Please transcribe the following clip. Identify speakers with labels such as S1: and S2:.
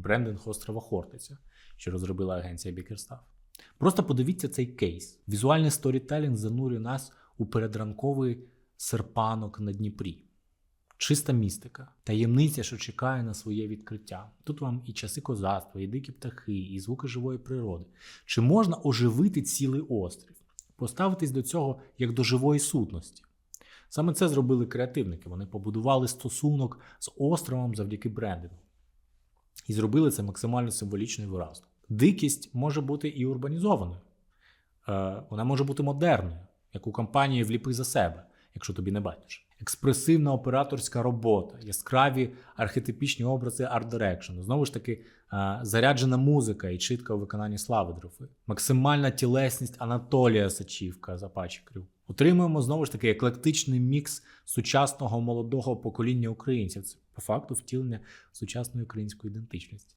S1: брендинг острова Хортиця, що розробила агенція Бікерстаф. Просто подивіться цей кейс. Візуальний сторітелінг занурює нас у передранковий серпанок на Дніпрі. Чиста містика, таємниця, що чекає на своє відкриття. Тут вам і часи козацтва, і дикі птахи, і звуки живої природи. Чи можна оживити цілий острів, поставитись до цього як до живої сутності? Саме це зробили креативники. Вони побудували стосунок з островом завдяки брендингу. І зробили це максимально символічно і виразно. Дикість може бути і урбанізованою, Е, вона може бути модерною, як у компанії Вліпи за себе, якщо тобі не байдуже. Експресивна операторська робота, яскраві архетипічні образи арт-дирекшену. Знову ж таки, е, заряджена музика і чітка у виконанні слави Дрофи. Максимальна тілесність Анатолія Сачівка з Apache Crew. Отримуємо знову ж таки еклектичний мікс сучасного молодого покоління українців. Це по факту втілення сучасної української ідентичності.